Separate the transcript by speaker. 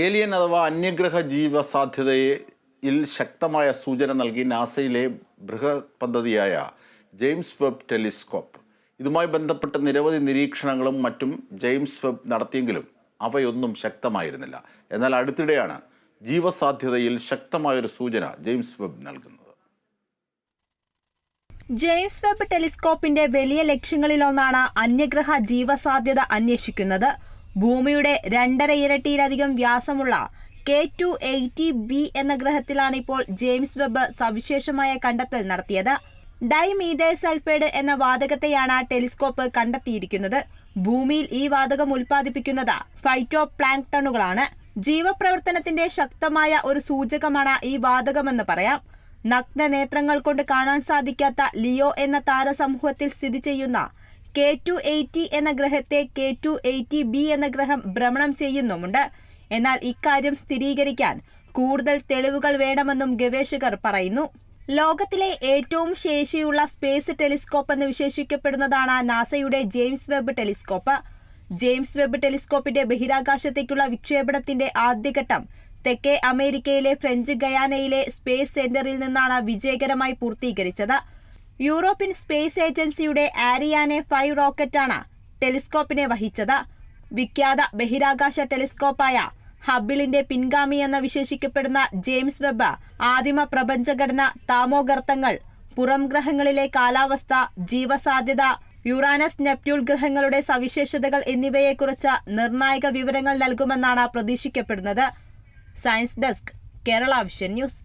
Speaker 1: Alien അഥവാ അന്യഗ്രഹ ജീവ സാധ്യതയിൽ ശക്തമായ സൂചന നൽകി നാസയിലെ ബൃഹത് പദ്ധതിയായ ജെയിംസ് വെബ് ടെലിസ്കോപ്പ്. ഇതുമായി ബന്ധപ്പെട്ട നിരവധി നിരീക്ഷണങ്ങളും മറ്റും ജെയിംസ് വെബ് നടത്തിയെങ്കിലും അവയൊന്നും ശക്തമായിരുന്നില്ല. എന്നാൽ അടുത്തിടെയാണ് ജീവസാധ്യതയിൽ ശക്തമായൊരു സൂചന ജെയിംസ് വെബ് നൽകുന്നത്.
Speaker 2: ജെയിംസ് വെബ് ടെലിസ്കോപ്പിന്റെ വലിയ ലക്ഷ്യങ്ങളിലൊന്നാണ് അന്യഗ്രഹ ജീവസാധ്യത അന്വേഷിക്കുന്നത്. ഭൂമിയുടെ രണ്ടര ഇരട്ടിയിലധികം വ്യാസമുള്ള കെ ടു എയ്റ്റി ബി എന്ന ഗ്രഹത്തിലാണ് ഇപ്പോൾ ജെയിംസ് വെബ് സവിശേഷമായ കണ്ടെത്തൽ നടത്തിയത്. ഡൈമീതൈൽ സൾഫൈഡ് എന്ന വാതകത്തെയാണ് ടെലിസ്കോപ്പ് കണ്ടെത്തിയിരിക്കുന്നത്. ഭൂമിയിൽ ഈ വാതകം ഉൽപ്പാദിപ്പിക്കുന്നത് ഫൈറ്റോ പ്ലാങ്ടണുകളാണ് ജീവപ്രവർത്തനത്തിന്റെ ശക്തമായ ഒരു സൂചകമാണ് ഈ വാതകമെന്ന് പറയാം. നഗ്ന നേത്രങ്ങൾ കൊണ്ട് കാണാൻ സാധിക്കാത്ത ലിയോ എന്ന താരസമൂഹത്തിൽ സ്ഥിതി ചെയ്യുന്ന കെ ടു എയ്റ്റി എന്ന ഗ്രഹത്തെ കെ ടു എയ്റ്റി ബി എന്ന ഗ്രഹം ഭ്രമണം ചെയ്യുന്നുമുണ്ട്. എന്നാൽ ഇക്കാര്യം സ്ഥിരീകരിക്കാൻ കൂടുതൽ തെളിവുകൾ വേണമെന്നും ഗവേഷകർ പറയുന്നു. ലോകത്തിലെ ഏറ്റവും ശേഷിയുള്ള സ്പേസ് ടെലിസ്കോപ്പ് എന്ന് വിശേഷിക്കപ്പെടുന്നതാണ് നാസയുടെ James Webb telescope. James Webb ടെലിസ്കോപ്പിന്റെ ബഹിരാകാശത്തേക്കുള്ള വിക്ഷേപണത്തിന്റെ ആദ്യഘട്ടം തെക്കേ അമേരിക്കയിലെ ഫ്രഞ്ച് ഗയാനയിലെ സ്പേസ് സെന്ററിൽ നിന്നാണ് വിജയകരമായി പൂർത്തീകരിച്ചത്. യൂറോപ്യൻ സ്പേസ് ഏജൻസിയുടെ ആരിയാനെ ഫൈവ് റോക്കറ്റാണ് ടെലിസ്കോപ്പിനെ വഹിച്ചത്. വിഖ്യാത ബഹിരാകാശ ടെലിസ്കോപ്പായ ഹബിളിന്റെ പിൻഗാമി എന്ന് വിശേഷിക്കപ്പെടുന്ന ജെയിംസ് വെബ് ആദിമ പ്രപഞ്ചഘടന താമോഗർത്തങ്ങൾ പുറം ഗ്രഹങ്ങളിലെ കാലാവസ്ഥ ജീവസാധ്യത യുറാനസ് നെപ്റ്റ്യൂൾ ഗ്രഹങ്ങളുടെ സവിശേഷതകൾ എന്നിവയെക്കുറിച്ച് നിർണായക വിവരങ്ങൾ നൽകുമെന്നാണ് പ്രതീക്ഷിക്കപ്പെടുന്നത്. Science desk Kerala vision news.